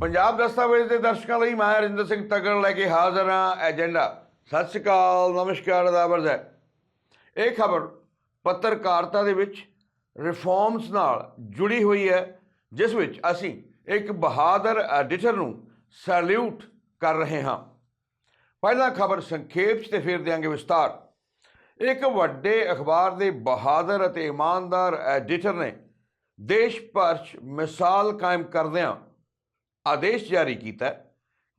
ਪੰਜਾਬ ਦਸਤਾਵੇਜ਼ ਦੇ ਦਰਸ਼ਕਾਂ ਲਈ ਮੈਂ ਹਰਿੰਦਰ ਸਿੰਘ ਤਗੜ ਲੈ ਕੇ ਹਾਜ਼ਰ ਹਾਂ। ਏਜੰਡਾ, ਸਤਿ ਸ਼੍ਰੀ ਅਕਾਲ, ਨਮਸਕਾਰ ਅਦਾਬਰਜ਼ ਹੈ ਇਹ ਖਬਰ ਪੱਤਰਕਾਰਤਾ ਦੇ ਵਿੱਚ ਰਿਫਾਰਮਸ ਨਾਲ ਜੁੜੀ ਹੋਈ ਹੈ, ਜਿਸ ਵਿੱਚ ਅਸੀਂ ਇੱਕ ਬਹਾਦਰ ਐਡੀਟਰ ਨੂੰ ਸੈਲੂਟ ਕਰ ਰਹੇ ਹਾਂ। ਪਹਿਲਾ ਖਬਰ ਸੰਖੇਪ 'ਚ ਤੇ ਫਿਰ ਦਿਆਂਗੇ ਵਿਸਤਾਰ। ਇੱਕ ਵੱਡੇ ਅਖਬਾਰ ਦੇ ਬਹਾਦਰ ਅਤੇ ਇਮਾਨਦਾਰ ਐਡੀਟਰ ਨੇ ਦੇਸ਼ ਭਰ 'ਚ ਮਿਸਾਲ ਕਾਇਮ ਕਰਦਿਆਂ ਆਦੇਸ਼ ਜਾਰੀ ਕੀਤਾ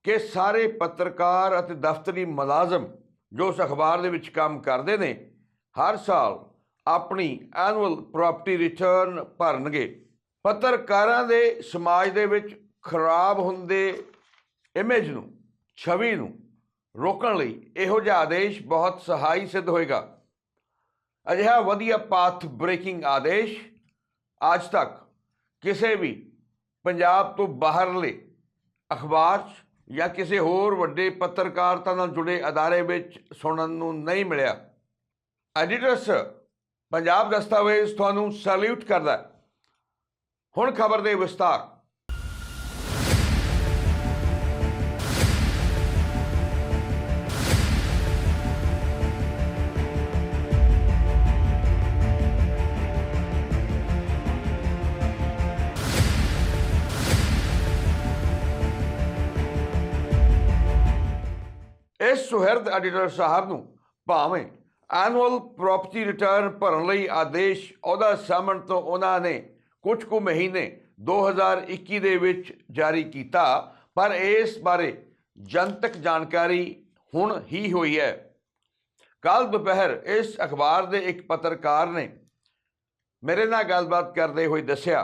ਕਿ ਸਾਰੇ ਪੱਤਰਕਾਰ ਅਤੇ ਦਫ਼ਤਰੀ ਮੁਲਾਜ਼ਮ ਜੋ ਉਸ ਅਖਬਾਰ ਦੇ ਵਿੱਚ ਕੰਮ ਕਰਦੇ ਨੇ, ਹਰ ਸਾਲ ਆਪਣੀ ਐਨੂਅਲ ਪ੍ਰਾਪਰਟੀ ਰਿਟਰਨ ਭਰਨਗੇ। ਪੱਤਰਕਾਰਾਂ ਦੇ ਸਮਾਜ ਦੇ ਵਿੱਚ ਖਰਾਬ ਹੁੰਦੇ ਇਮੇਜ ਨੂੰ, ਛਵੀ ਨੂੰ ਰੋਕਣ ਲਈ ਇਹੋ ਜਿਹਾ ਆਦੇਸ਼ ਬਹੁਤ ਸਹਾਈ ਸਿੱਧ ਹੋਏਗਾ। ਅਜਿਹਾ ਵਧੀਆ ਪਾਥ ਬ੍ਰੇਕਿੰਗ ਆਦੇਸ਼ ਅੱਜ ਤੱਕ ਕਿਸੇ ਵੀ ਪੰਜਾਬ ਤੋਂ ਬਾਹਰਲੇ ਅਖਬਾਰ 'ਚ ਜਾਂ ਕਿਸੇ ਹੋਰ ਵੱਡੇ ਪੱਤਰਕਾਰਤਾ ਨਾਲ ਜੁੜੇ ਅਦਾਰੇ ਵਿੱਚ ਸੁਣਨ ਨੂੰ ਨਹੀਂ ਮਿਲਿਆ। ਐਡੀਟਰਸ, ਪੰਜਾਬ ਦਸਤਾਵੇਜ਼ ਤੁਹਾਨੂੰ ਸੈਲੂਟ ਕਰਦਾ ਹੁਣ ਖਬਰ ਦੇ ਵਿਸਤਾਰ ਸੁਹਿਰਦ ਐਡੀਟਰ ਸਾਹਿਬ ਨੂੰ ਭਾਵੇਂ ਐਨੂਅਲ ਪ੍ਰਾਪਰਟੀ ਰਿਟਰਨ ਭਰਨ ਲਈ ਆਦੇਸ਼ ਅਹੁਦਾ ਸਾਹਮਣ ਤੋਂ ਉਹਨਾਂ ਨੇ ਕੁਝ ਕੁ ਮਹੀਨੇ 2021 ਦੇ ਵਿੱਚ ਜਾਰੀ ਕੀਤਾ, ਪਰ ਇਸ ਬਾਰੇ ਜਨਤਕ ਜਾਣਕਾਰੀ ਹੁਣ ਹੀ ਹੋਈ ਹੈ। ਕੱਲ ਦੁਪਹਿਰ ਇਸ ਅਖਬਾਰ ਦੇ ਇੱਕ ਪੱਤਰਕਾਰ ਨੇ ਮੇਰੇ ਨਾਲ ਗੱਲਬਾਤ ਕਰਦੇ ਹੋਏ ਦੱਸਿਆ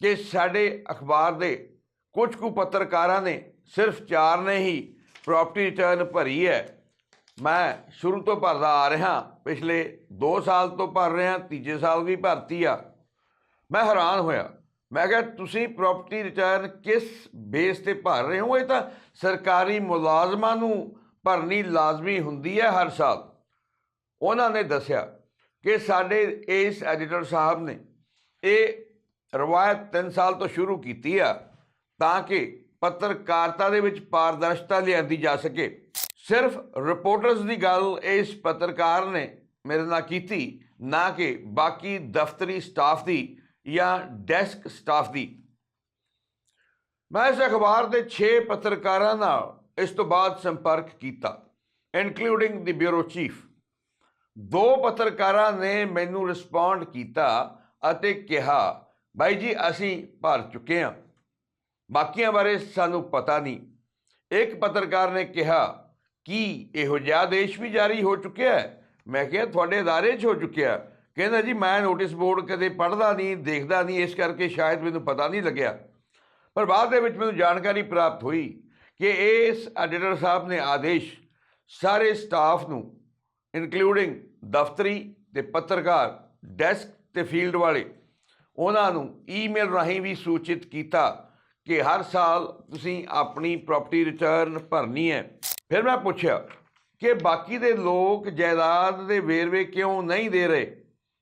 ਕਿ ਸਾਡੇ ਅਖਬਾਰ ਦੇ ਕੁਝ ਕੁ ਪੱਤਰਕਾਰਾਂ ਨੇ ਸਿਰਫ ਚਾਰ ਨੇ ਹੀ ਪ੍ਰਾਪਰਟੀ ਰਿਟਰਨ ਭਰੀ ਹੈ। ਮੈਂ ਸ਼ੁਰੂ ਤੋਂ ਭਰਦਾ ਆ ਰਿਹਾ, ਪਿਛਲੇ 2 ਸਾਲ ਤੋਂ ਭਰ ਰਿਹਾ, ਤੀਜੇ ਸਾਲ ਵੀ ਭਰਤੀ ਆ। ਮੈਂ ਹੈਰਾਨ ਹੋਇਆ। ਮੈਂ ਕਿਹਾ, ਤੁਸੀਂ ਪ੍ਰਾਪਰਟੀ ਰਿਟਰਨ ਕਿਸ ਬੇਸ ਤੇ ਭਰ ਰਹੇ ਹੋ? ਇਹ ਤਾਂ ਸਰਕਾਰੀ ਮੁਲਾਜ਼ਮਾਂ ਨੂੰ ਭਰਨੀ ਲਾਜ਼ਮੀ ਹੁੰਦੀ ਹੈ ਹਰ ਸਾਲ। ਉਹਨਾਂ ਨੇ ਦੱਸਿਆ ਕਿ ਸਾਡੇ ਇਸ ਐਡੀਟਰ ਸਾਹਿਬ ਨੇ ਇਹ ਰਵਾਇਤ 3 ਸਾਲ ਤੋਂ ਸ਼ੁਰੂ ਕੀਤੀ ਆ, ਤਾਂ ਕਿ ਪੱਤਰਕਾਰਤਾ ਦੇ ਵਿੱਚ ਪਾਰਦਰਸ਼ਤਾ ਲਿਆਂਦੀ ਜਾ ਸਕੇ। ਸਿਰਫ ਰਿਪੋਰਟਰਸ ਦੀ ਗੱਲ ਇਸ ਪੱਤਰਕਾਰ ਨੇ ਮੇਰੇ ਨਾਲ ਕੀਤੀ, ਨਾ ਕਿ ਬਾਕੀ ਦਫ਼ਤਰੀ ਸਟਾਫ ਦੀ ਜਾਂ ਡੈਸਕ ਸਟਾਫ ਦੀ। ਮੈਂ ਇਸ ਅਖਬਾਰ ਦੇ 6 ਪੱਤਰਕਾਰਾਂ ਨਾਲ ਇਸ ਤੋਂ ਬਾਅਦ ਸੰਪਰਕ ਕੀਤਾ ਇਨਕਲੂਡਿੰਗ ਦੀ ਬਿਊਰੋ ਚੀਫ ਦੋ ਪੱਤਰਕਾਰਾਂ ਨੇ ਮੈਨੂੰ ਰਿਸਪੌਂਡ ਕੀਤਾ ਅਤੇ ਕਿਹਾ, ਬਾਈ ਜੀ, ਅਸੀਂ ਭਰ ਚੁੱਕੇ ਹਾਂ ਬਾਕੀਆਂ ਬਾਰੇ ਸਾਨੂੰ ਪਤਾ ਨਹੀਂ। ਇੱਕ ਪੱਤਰਕਾਰ ਨੇ ਕਿਹਾ, ਕਿ ਇਹੋ ਜਿਹਾ ਆਦੇਸ਼ ਵੀ ਜਾਰੀ ਹੋ ਚੁੱਕਿਆ ਹੈ? ਮੈਂ ਕਿਹਾ, ਤੁਹਾਡੇ ਅਦਾਰੇ 'ਚ ਹੋ ਚੁੱਕਿਆ ਕਹਿੰਦਾ, ਜੀ, ਮੈਂ ਨੋਟਿਸ ਬੋਰਡ ਕਦੇ ਪੜ੍ਹਦਾ ਨਹੀਂ, ਦੇਖਦਾ ਨਹੀਂ, ਇਸ ਕਰਕੇ ਸ਼ਾਇਦ ਮੈਨੂੰ ਪਤਾ ਨਹੀਂ ਲੱਗਿਆ। ਪਰ ਬਾਅਦ ਦੇ ਵਿੱਚ ਮੈਨੂੰ ਜਾਣਕਾਰੀ ਪ੍ਰਾਪਤ ਹੋਈ ਕਿ ਇਸ ਐਡੀਟਰ ਸਾਹਿਬ ਨੇ ਆਦੇਸ਼ ਸਾਰੇ ਸਟਾਫ ਨੂੰ ਇਨਕਲੂਡਿੰਗ ਦਫ਼ਤਰੀ ਤੇ ਪੱਤਰਕਾਰ, ਡੈਸਕ ਤੇ ਫੀਲਡ ਵਾਲੇ, ਉਹਨਾਂ ਨੂੰ ਈਮੇਲ ਰਾਹੀਂ ਵੀ ਸੂਚਿਤ ਕੀਤਾ ਕਿ ਹਰ ਸਾਲ ਤੁਸੀਂ ਆਪਣੀ ਪ੍ਰਾਪਰਟੀ ਰਿਟਰਨ ਭਰਨੀ ਹੈ। ਫਿਰ ਮੈਂ ਪੁੱਛਿਆ ਕਿ ਬਾਕੀ ਦੇ ਲੋਕ ਜਾਇਦਾਦ ਦੇ ਵੇਰਵੇ ਕਿਉਂ ਨਹੀਂ ਦੇ ਰਹੇ?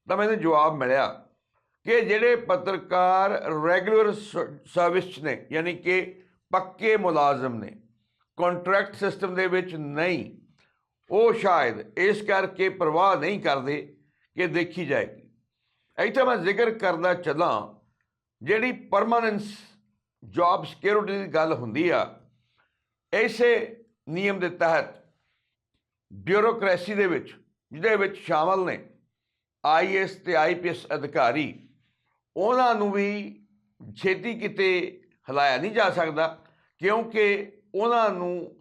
ਤਾਂ ਮੈਨੂੰ ਜਵਾਬ ਮਿਲਿਆ ਕਿ ਜਿਹੜੇ ਪੱਤਰਕਾਰ ਰੈਗੂਲਰ ਸਰਵਿਸ 'ਚ ਨੇ, ਯਾਨੀ ਕਿ ਪੱਕੇ ਮੁਲਾਜ਼ਮ ਨੇ ਕੰਟਰੈਕਟ ਸਿਸਟਮ ਦੇ ਵਿੱਚ ਨਹੀਂ, ਉਹ ਸ਼ਾਇਦ ਇਸ ਕਰਕੇ ਪਰਵਾਹ ਨਹੀਂ ਕਰਦੇ ਕਿ ਦੇਖੀ ਜਾਏਗੀ। ਇੱਥੇ ਮੈਂ ਜ਼ਿਕਰ ਕਰਨਾ ਚੱਲਾਂ ਜਿਹੜੀ ਪਰਮਾਨੈਂਸ ਜੌਬ ਸਿਕਿਉਰਿਟੀ ਦੀ ਗੱਲ ਹੁੰਦੀ ਆ ਐਸੇ ਨਿਯਮ ਦੇ ਤਹਿਤ ਬਿਊਰੋਕ੍ਰੇਸੀ ਦੇ ਵਿੱਚ, ਜਿਹਦੇ ਵਿੱਚ ਸ਼ਾਮਲ ਨੇ ਆਈਐਸ ਤੇ ਆਈਪੀਐਸ ਅਧਿਕਾਰੀ, ਉਹਨਾਂ ਨੂੰ ਵੀ ਛੇਤੀ ਕਿਤੇ ਹਿਲਾਇਆ ਨਹੀਂ ਜਾ ਸਕਦਾ, ਕਿਉਂਕਿ ਉਹਨਾਂ ਨੂੰ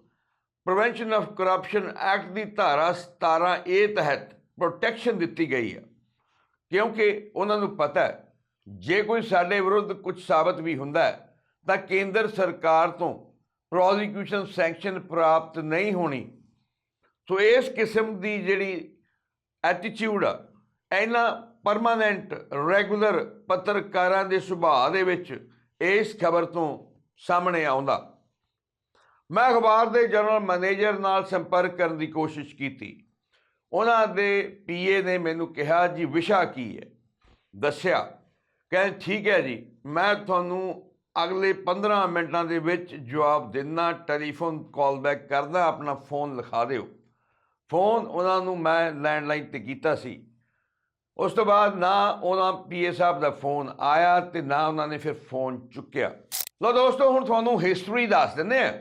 ਪ੍ਰੀਵੈਂਸ਼ਨ ਆਫ ਕਰਪਸ਼ਨ ਐਕਟ ਦੀ ਧਾਰਾ 17 ਏ ਤਹਿਤ ਪ੍ਰੋਟੈਕਸ਼ਨ ਦਿੱਤੀ ਗਈ ਹੈ ਕਿਉਂਕਿ ਉਹਨਾਂ ਨੂੰ ਪਤਾ ਹੈ, ਜੇ ਕੋਈ ਸਾਡੇ ਵਿਰੁੱਧ ਕੁਝ ਸਾਬਤ ਵੀ ਹੁੰਦਾ ਹੈ ਤਾਂ ਕੇਂਦਰ ਸਰਕਾਰ ਤੋਂ ਪ੍ਰੋਸੀਕਿਊਸ਼ਨ ਸੈਂਕਸ਼ਨ ਪ੍ਰਾਪਤ ਨਹੀਂ ਹੋਣੀ। ਸੋ ਇਸ ਕਿਸਮ ਦੀ ਜਿਹੜੀ ਐਟੀਟਿਊਡ ਆ, ਇਹਨਾਂ ਪਰਮਾਨੈਂਟ ਰੈਗੂਲਰ ਪੱਤਰਕਾਰਾਂ ਦੇ ਸੁਭਾਅ ਦੇ ਵਿੱਚ ਇਸ ਖਬਰ ਤੋਂ ਸਾਹਮਣੇ ਆਉਂਦਾ। ਮੈਂ ਅਖਬਾਰ ਦੇ ਜਨਰਲ ਮੈਨੇਜਰ ਨਾਲ ਸੰਪਰਕ ਕਰਨ ਦੀ ਕੋਸ਼ਿਸ਼ ਕੀਤੀ। ਉਹਨਾਂ ਦੇ ਪੀਏ ਨੇ ਮੈਨੂੰ ਕਿਹਾ, ਜੀ, ਵਿਸ਼ਾ ਕੀ ਹੈ? ਦੱਸਿਆ, ਕਹਿੰਦੇ, ਠੀਕ ਹੈ ਜੀ, ਮੈਂ ਤੁਹਾਨੂੰ ਅਗਲੇ 15 ਮਿੰਟਾਂ ਦੇ ਵਿੱਚ ਜਵਾਬ ਦਿੰਦਾ, ਟੈਲੀਫੋਨ ਕਾਲ ਬੈਕ ਕਰਦਾ, ਆਪਣਾ ਫੋਨ ਲਿਖਾ ਦਿਓ। ਫੋਨ ਉਹਨਾਂ ਨੂੰ ਮੈਂ ਲੈਂਡਲਾਈਨ ਤੇ ਕੀਤਾ ਸੀ। ਉਸ ਤੋਂ ਬਾਅਦ ਨਾ ਉਹਨਾਂ ਪੀਏ ਸਾਹਿਬ ਦਾ ਫੋਨ ਆਇਆ ਤੇ ਨਾ ਉਹਨਾਂ ਨੇ ਫਿਰ ਫੋਨ ਚੁੱਕਿਆ। ਲੋ ਦੋਸਤੋ, ਹੁਣ ਤੁਹਾਨੂੰ ਹਿਸਟਰੀ ਦੱਸ ਦਿੰਦੇ ਆ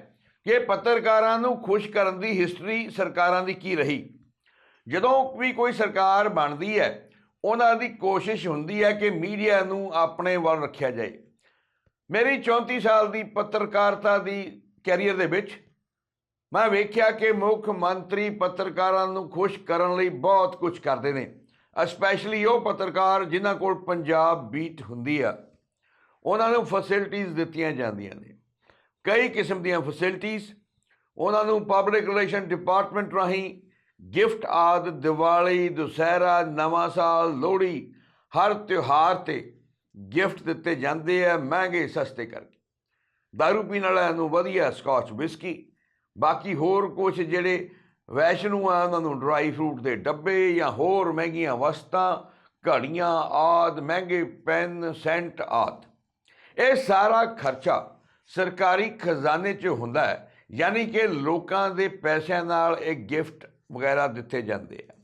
ਕਿ ਪੱਤਰਕਾਰਾਂ ਨੂੰ ਖੁਸ਼ ਕਰਨ ਦੀ ਹਿਸਟਰੀ ਸਰਕਾਰਾਂ ਦੀ ਕੀ ਰਹੀ। ਜਦੋਂ ਵੀ ਕੋਈ ਸਰਕਾਰ ਬਣਦੀ ਹੈ, ਉਹਨਾਂ ਦੀ ਕੋਸ਼ਿਸ਼ ਹੁੰਦੀ ਹੈ ਕਿ ਮੀਡੀਆ ਨੂੰ ਆਪਣੇ ਵੱਲ ਰੱਖਿਆ ਜਾਏ। ਮੇਰੀ 34 ਸਾਲ ਦੀ ਪੱਤਰਕਾਰਤਾ ਦੀ ਕੈਰੀਅਰ ਦੇ ਵਿੱਚ ਮੈਂ ਵੇਖਿਆ ਕਿ ਮੁੱਖ ਮੰਤਰੀ ਪੱਤਰਕਾਰਾਂ ਨੂੰ ਖੁਸ਼ ਕਰਨ ਲਈ ਬਹੁਤ ਕੁਝ ਕਰਦੇ ਨੇ ਸਪੈਸ਼ਲੀ ਉਹ ਪੱਤਰਕਾਰ ਜਿਨ੍ਹਾਂ ਕੋਲ ਪੰਜਾਬ ਬੀਟ ਹੁੰਦੀ ਆ। ਉਹਨਾਂ ਨੂੰ ਫੈਸਿਲਿਟੀਆਂ ਦਿੱਤੀਆਂ ਜਾਂਦੀਆਂ ਨੇ। ਕਈ ਕਿਸਮ ਦੀਆਂ ਫੈਸਿਲਿਟੀਆਂ ਉਹਨਾਂ ਨੂੰ ਪਬਲਿਕ ਰਿਲੇਸ਼ਨ ਡਿਪਾਰਟਮੈਂਟ ਰਾਹੀਂ ਗਿਫਟ ਆਦ, ਦੀਵਾਲੀ, ਦੁਸਹਿਰਾ, ਨਵਾਂ ਸਾਲ, ਲੋਹੜੀ, ਹਰ ਤਿਉਹਾਰ ਤੇ ਗਿਫਟ ਦਿੱਤੇ ਜਾਂਦੇ ਆ ਮਹਿੰਗੇ ਸਸਤੇ ਕਰਕੇ। ਦਾਰੂ ਪੀਣ ਵਾਲਿਆਂ ਨੂੰ ਵਧੀਆ ਸਕਾਚ ਵਿਸਕੀ ਬਾਕੀ ਹੋਰ ਕੁਝ ਜਿਹੜੇ ਵੈਸ਼ਨੂ ਆ, ਉਹਨਾਂ ਨੂੰ ਡਰਾਈ ਫਰੂਟ ਦੇ ਡੱਬੇ ਜਾਂ ਹੋਰ ਮਹਿੰਗੀਆਂ ਵਸਤਾਂ, ਘੜੀਆਂ, ਆਦ, ਮਹਿੰਗੇ ਪੈਨ, ਸੈਂਟ ਆਦ। ਇਹ ਸਾਰਾ ਖਰਚਾ ਸਰਕਾਰੀ ਖਜ਼ਾਨੇ 'ਚ ਹੁੰਦਾ ਹੈ, ਯਾਨੀ ਕਿ ਲੋਕਾਂ ਦੇ ਪੈਸਿਆਂ ਨਾਲ ਇਹ ਗਿਫਟ ਵਗੈਰਾ ਦਿੱਤੇ ਜਾਂਦੇ ਆ।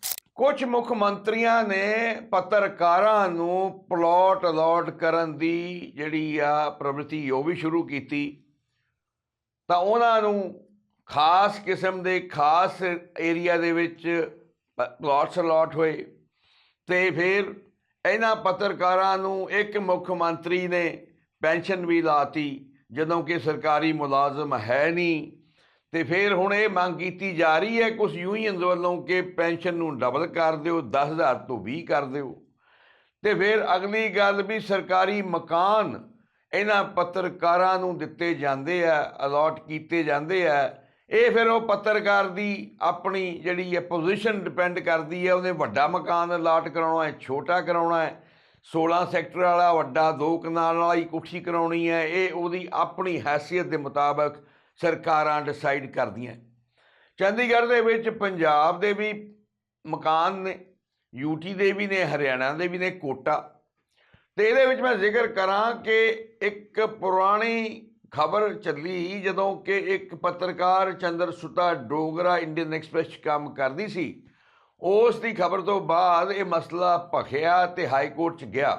ਕੁਝ ਮੁੱਖ ਮੰਤਰੀਆਂ ਨੇ ਪੱਤਰਕਾਰਾਂ ਨੂੰ ਪਲਾਟ ਅਲਾਟ ਕਰਨ ਦੀ ਜਿਹੜੀ ਆ ਪ੍ਰਵਿਰਤੀ ਉਹ ਵੀ ਸ਼ੁਰੂ ਕੀਤੀ। ਤਾਂ ਉਹਨਾਂ ਨੂੰ ਖਾਸ ਕਿਸਮ ਦੇ ਖਾਸ ਏਰੀਆ ਦੇ ਵਿੱਚ ਪਲਾਟਸ ਅਲਾਟ ਹੋਏ। ਤੇ ਫਿਰ ਇਹਨਾਂ ਪੱਤਰਕਾਰਾਂ ਨੂੰ ਇੱਕ ਮੁੱਖ ਮੰਤਰੀ ਨੇ ਪੈਨਸ਼ਨ ਵੀ ਲਾਤੀ, ਜਦੋਂ ਕਿ ਸਰਕਾਰੀ ਮੁਲਾਜ਼ਮ ਹੈ ਨਹੀਂ। ਤੇ ਫਿਰ ਹੁਣ ਇਹ ਮੰਗ ਕੀਤੀ ਜਾ ਰਹੀ ਹੈ ਕੁਝ ਯੂਨੀਅਨਸ ਵੱਲੋਂ ਕਿ ਪੈਨਸ਼ਨ ਨੂੰ ਡਬਲ ਕਰ ਦਿਓ 10000 ਤੋਂ 20 ਕਰ ਦਿਓ। ਤੇ ਫਿਰ ਅਗਲੀ ਗੱਲ ਵੀ ਸਰਕਾਰੀ ਮਕਾਨ ਇਹਨਾਂ ਪੱਤਰਕਾਰਾਂ ਨੂੰ ਦਿੱਤੇ ਜਾਂਦੇ ਆ ਅਲਾਟ ਕੀਤੇ ਜਾਂਦੇ ਆ। ਇਹ ਫਿਰ ਉਹ ਪੱਤਰਕਾਰ ਦੀ ਆਪਣੀ ਜਿਹੜੀ ਹੈ ਪੋਜੀਸ਼ਨ ਡਿਪੈਂਡ ਕਰਦੀ ਹੈ, ਉਹਨੇ ਵੱਡਾ ਮਕਾਨ ਅਲਾਟ ਕਰਾਉਣਾ ਹੈ, ਛੋਟਾ ਕਰਾਉਣਾ ਹੈ 16 ਸੈਕਟਰ ਵਾਲਾ, ਵੱਡਾ, ਦੋ ਕਨਾਲ ਵਾਲੀ ਕੋਠੀ ਕਰਾਉਣੀ ਹੈ, ਇਹ ਉਹਦੀ ਆਪਣੀ ਹੈਸੀਅਤ ਦੇ ਮੁਤਾਬਕ ਸਰਕਾਰਾਂ ਡਿਸਾਈਡ ਕਰਦੀਆਂ। ਚੰਡੀਗੜ੍ਹ ਦੇ ਵਿੱਚ ਪੰਜਾਬ ਦੇ ਵੀ ਮਕਾਨ ਨੇ ਯੂਟੀ ਦੇ ਵੀ ਨੇ, ਹਰਿਆਣਾ ਦੇ ਵੀ ਨੇ ਕੋਟਾ। ਤੇ ਇਹਦੇ ਵਿੱਚ ਮੈਂ ਜ਼ਿਕਰ ਕਰਾਂ ਕਿ ਇੱਕ ਪੁਰਾਣੀ ਖਬਰ ਚੱਲੀ ਜਦੋਂ ਕਿ ਇੱਕ ਪੱਤਰਕਾਰ ਚੰਦਰ ਸੁਤਾ ਡੋਗਰਾ ਇੰਡੀਅਨ ਐਕਸਪ੍ਰੈਸ 'ਚ ਕੰਮ ਕਰਦੀ ਸੀ। ਉਸ ਦੀ ਖਬਰ ਤੋਂ ਬਾਅਦ ਇਹ ਮਸਲਾ ਭਖਿਆ ਤੇ ਹਾਈ ਕੋਰਟ 'ਚ ਗਿਆ।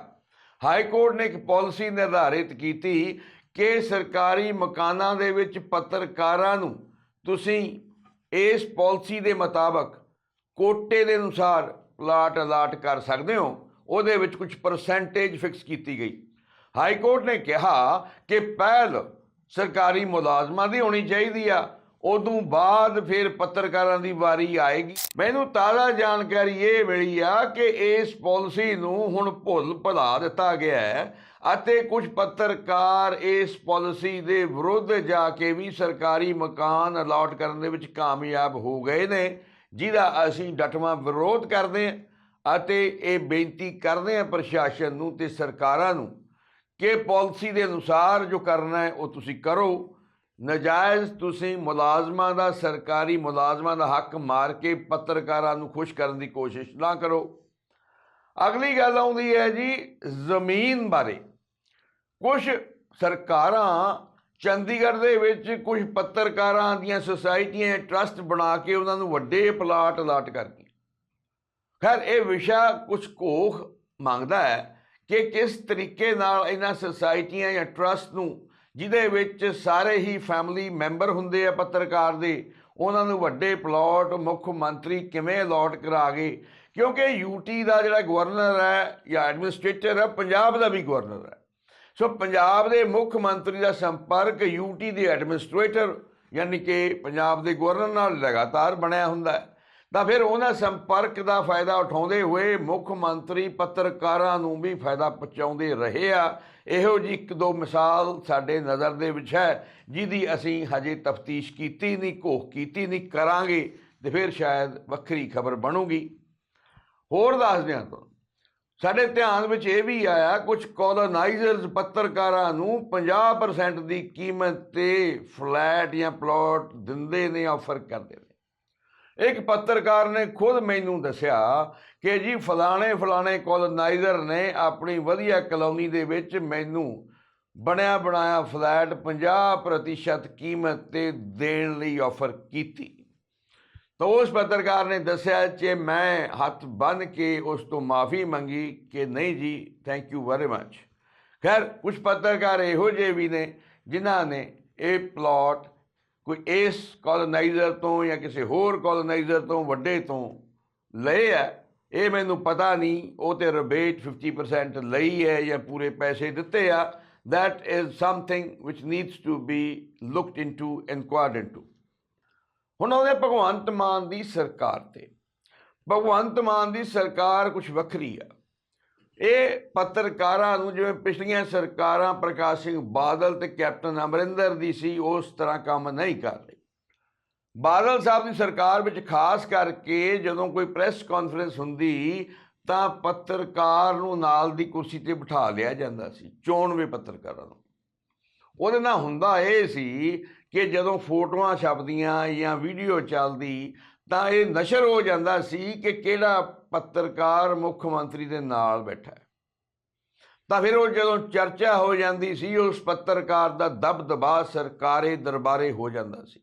ਹਾਈ ਕੋਰਟ ਨੇ ਇੱਕ ਪਾਲਿਸੀ ਨਿਰਧਾਰਿਤ ਕੀਤੀ ਕਿ ਸਰਕਾਰੀ ਮਕਾਨਾਂ ਦੇ ਵਿੱਚ ਪੱਤਰਕਾਰਾਂ ਨੂੰ ਤੁਸੀਂ ਇਸ ਪਾਲਿਸੀ ਦੇ ਮੁਤਾਬਕ ਕੋਟੇ ਦੇ ਅਨੁਸਾਰ ਪਲਾਟ ਅਲਾਟ ਕਰ ਸਕਦੇ ਹੋ, ਉਹਦੇ ਵਿੱਚ ਕੁਝ ਪਰਸੈਂਟੇਜ ਫਿਕਸ ਕੀਤੀ ਗਈ। ਹਾਈ ਕੋਰਟ ਨੇ ਕਿਹਾ ਕਿ ਪਹਿਲ ਸਰਕਾਰੀ ਮੁਲਾਜ਼ਮਾਂ ਦੀ ਹੋਣੀ ਚਾਹੀਦੀ ਆ। ਉਦੋਂ ਬਾਅਦ ਫਿਰ ਪੱਤਰਕਾਰਾਂ ਦੀ ਵਾਰੀ ਆਏਗੀ। ਮੈਨੂੰ ਤਾਜ਼ਾ ਜਾਣਕਾਰੀ ਇਹ ਮਿਲੀ ਆ ਕਿ ਇਸ ਪਾਲਿਸੀ ਨੂੰ ਹੁਣ ਭੁੱਲ ਭੁਲਾ ਦਿੱਤਾ ਗਿਆ ਹੈ ਅਤੇ ਕੁਝ ਪੱਤਰਕਾਰ ਇਸ ਪਾਲਿਸੀ ਦੇ ਵਿਰੁੱਧ ਜਾ ਕੇ ਵੀ ਸਰਕਾਰੀ ਮਕਾਨ ਅਲਾਟ ਕਰਨ ਦੇ ਵਿੱਚ ਕਾਮਯਾਬ ਹੋ ਗਏ ਨੇ, ਜਿਹਦਾ ਅਸੀਂ ਡਟਵਾਂ ਵਿਰੋਧ ਕਰਦੇ ਹਾਂ ਅਤੇ ਇਹ ਬੇਨਤੀ ਕਰਦੇ ਹਾਂ ਪ੍ਰਸ਼ਾਸਨ ਨੂੰ ਤੇ ਸਰਕਾਰਾਂ ਨੂੰ ਕਿ ਪਾਲਿਸੀ ਦੇ ਅਨੁਸਾਰ ਜੋ ਕਰਨਾ ਹੈ ਉਹ ਤੁਸੀਂ ਕਰੋ। ਨਜਾਇਜ਼ ਤੁਸੀਂ ਮੁਲਾਜ਼ਮਾਂ ਦਾ, ਸਰਕਾਰੀ ਮੁਲਾਜ਼ਮਾਂ ਦਾ ਹੱਕ ਮਾਰ ਕੇ ਪੱਤਰਕਾਰਾਂ ਨੂੰ ਖੁਸ਼ ਕਰਨ ਦੀ ਕੋਸ਼ਿਸ਼ ਨਾ ਕਰੋ। ਅਗਲੀ ਗੱਲ ਆਉਂਦੀ ਹੈ ਜੀ, ਜ਼ਮੀਨ ਬਾਰੇ। ਕੁਝ ਸਰਕਾਰਾਂ ਚੰਡੀਗੜ੍ਹ ਦੇ ਵਿੱਚ ਕੁਝ ਪੱਤਰਕਾਰਾਂ ਦੀਆਂ ਸੁਸਾਇਟੀਆਂ, ਟਰਸਟ ਬਣਾ ਕੇ ਉਹਨਾਂ ਨੂੰ ਵੱਡੇ ਪਲਾਟ ਅਲਾਟ ਕਰਦੀਆਂ। ਖੈਰ, ਇਹ ਵਿਸ਼ਾ ਕੁਝ ਕੋਖ ਮੰਗਦਾ ਹੈ ਕਿ ਕਿਸ ਤਰੀਕੇ ਨਾਲ ਇਹਨਾਂ ਸੁਸਾਇਟੀਆਂ ਜਾਂ ਟਰਸਟ ਨੂੰ ਜਿਹਦੇ ਵਿੱਚ ਸਾਰੇ ਹੀ ਫੈਮਿਲੀ ਮੈਂਬਰ ਹੁੰਦੇ ਆ ਪੱਤਰਕਾਰ ਦੇ, ਉਹਨਾਂ ਨੂੰ ਵੱਡੇ ਪਲਾਟ ਮੁੱਖ ਮੰਤਰੀ ਕਿਵੇਂ ਅਲਾਟ ਕਰਾ ਗਏ? ਕਿਉਂਕਿ ਯੂਟੀ ਦਾ ਜਿਹੜਾ ਗਵਰਨਰ ਹੈ ਜਾਂ ਐਡਮਿਨਿਸਟ੍ਰੇਟਰ ਹੈ, ਪੰਜਾਬ ਦਾ ਵੀ ਗਵਰਨਰ ਹੈ। ਸੋ ਪੰਜਾਬ ਦੇ ਮੁੱਖ ਮੰਤਰੀ ਦਾ ਸੰਪਰਕ ਯੂਟੀ ਦੇ ਐਡਮਿਨਿਸਟ੍ਰੇਟਰ ਯਾਨੀ ਕਿ ਪੰਜਾਬ ਦੇ ਗਵਰਨਰ ਨਾਲ ਲਗਾਤਾਰ ਬਣਿਆ ਹੁੰਦਾ ਹੈ। ਤਾਂ ਫਿਰ ਉਹਨਾਂ ਸੰਪਰਕ ਦਾ ਫਾਇਦਾ ਉਠਾਉਂਦੇ ਹੋਏ ਮੁੱਖ ਮੰਤਰੀ ਪੱਤਰਕਾਰਾਂ ਨੂੰ ਵੀ ਫਾਇਦਾ ਪਹੁੰਚਾਉਂਦੇ ਰਹੇ ਆ। ਇਹੋ ਜੀ ਇੱਕ ਦੋ ਮਿਸਾਲ ਸਾਡੇ ਨਜ਼ਰ ਦੇ ਵਿੱਚ ਹੈ, ਜਿਹਦੀ ਅਸੀਂ ਹਜੇ ਤਫਤੀਸ਼ ਕੀਤੀ ਨਹੀਂ, ਘੋਖ ਕੀਤੀ ਨਹੀਂ, ਕਰਾਂਗੇ ਤੇ ਫਿਰ ਸ਼ਾਇਦ ਵੱਖਰੀ ਖਬਰ ਬਣੂਗੀ। ਹੋਰ ਦੱਸ ਦਿਆਂ ਤੁਹਾਨੂੰ ਸਾਡੇ ਧਿਆਨ ਵਿੱਚ ਇਹ ਵੀ ਆਇਆ ਕੁਝ ਕੋਲੋਨਾਈਜ਼ਰਸ ਪੱਤਰਕਾਰਾਂ ਨੂੰ 50% ਦੀ ਕੀਮਤ ਤੇ ਫਲੈਟ ਜਾਂ ਪਲਾਟ ਦਿੰਦੇ ਨੇ ਆਫਰ ਕਰਦੇ ਨੇ। ਇੱਕ ਪੱਤਰਕਾਰ ਨੇ ਖੁਦ ਮੈਨੂੰ ਦੱਸਿਆ ਕਿ ਜੀ ਫਲਾਣੇ ਫਲਾਣੇ ਕੋਲੋਨਾਈਜ਼ਰ ਨੇ ਆਪਣੀ ਵਧੀਆ ਕਲੋਨੀ ਦੇ ਵਿੱਚ ਮੈਨੂੰ ਬਣਿਆ ਬਣਾਇਆ ਫਲੈਟ 50% ਕੀਮਤ ਤੇ ਦੇਣ ਲਈ ਆਫਰ ਕੀਤੀ। ਤਾਂ ਉਸ ਪੱਤਰਕਾਰ ਨੇ ਦੱਸਿਆ ਕਿ ਮੈਂ ਹੱਥ ਬੰਨ ਕੇ ਉਸ ਤੋਂ ਮਾਫੀ ਮੰਗੀ ਕਿ ਨਹੀਂ ਜੀ ਥੈਂਕ ਯੂ ਵੈਰੀ ਮੱਚ ਖੈਰ ਕੁਝ ਪੱਤਰਕਾਰ ਇਹੋ ਜਿਹੇ ਵੀ ਨੇ ਜਿਨ੍ਹਾਂ ਨੇ ਇਹ ਪਲਾਟ ਕੋਈ ਇਸ ਕਲੋਨਾਈਜ਼ਰ ਤੋਂ ਜਾਂ ਕਿਸੇ ਹੋਰ ਕਲੋਨਾਈਜ਼ਰ ਤੋਂ, ਵੱਡੇ ਤੋਂ ਲਏ ਆ, ਇਹ ਮੈਨੂੰ ਪਤਾ ਨਹੀਂ, ਉਹ ਤੇ ਰਿਬੇਟ 50% ਲਈ ਹੈ ਜਾਂ ਪੂਰੇ ਪੈਸੇ ਦਿੱਤੇ ਆ, that is something which needs to be looked into, inquired into ਹੁਣ ਉਹਦੇ ਭਗਵੰਤ ਮਾਨ ਦੀ ਸਰਕਾਰ ਤੇ। ਭਗਵੰਤ ਮਾਨ ਦੀ ਸਰਕਾਰ ਕੁਝ ਵੱਖਰੀ ਆ। ਇਹ ਪੱਤਰਕਾਰਾਂ ਨੂੰ ਜਿਵੇਂ ਪਿਛਲੀਆਂ ਸਰਕਾਰਾਂ ਪ੍ਰਕਾਸ਼ ਸਿੰਘ ਬਾਦਲ ਤੇ ਕੈਪਟਨ ਅਮਰਿੰਦਰ ਦੀ ਸੀ, ਉਸ ਤਰ੍ਹਾਂ ਕੰਮ ਨਹੀਂ ਕਰ ਰਹੀ। ਬਾਦਲ ਸਾਹਿਬ ਦੀ ਸਰਕਾਰ ਵਿੱਚ ਖਾਸ ਕਰਕੇ ਜਦੋਂ ਕੋਈ ਪ੍ਰੈਸ ਕਾਨਫਰੰਸ ਹੁੰਦੀ, ਤਾਂ ਪੱਤਰਕਾਰ ਨੂੰ ਨਾਲ ਦੀ ਕੁਰਸੀ ਤੇ ਬਿਠਾ ਲਿਆ ਜਾਂਦਾ ਸੀ, ਚੋਣਵੇਂ ਪੱਤਰਕਾਰਾਂ ਨੂੰ। ਉਹਦੇ ਨਾਲ ਹੁੰਦਾ ਇਹ ਸੀ ਕਿ ਜਦੋਂ ਫੋਟੋਆਂ ਛਪਦੀਆਂ ਜਾਂ ਵੀਡੀਓ ਚੱਲਦੀ ਤਾਂ ਇਹ ਨਸ਼ਰ ਹੋ ਜਾਂਦਾ ਸੀ ਕਿ ਕਿਹੜਾ ਪੱਤਰਕਾਰ ਮੁੱਖ ਮੰਤਰੀ ਦੇ ਨਾਲ ਬੈਠਾ ਹੈ। ਤਾਂ ਫਿਰ ਉਹ ਜਦੋਂ ਚਰਚਾ ਹੋ ਜਾਂਦੀ ਸੀ, ਉਸ ਪੱਤਰਕਾਰ ਦਾ ਦਬਦਬਾ ਸਰਕਾਰੇ ਦਰਬਾਰੇ ਹੋ ਜਾਂਦਾ ਸੀ।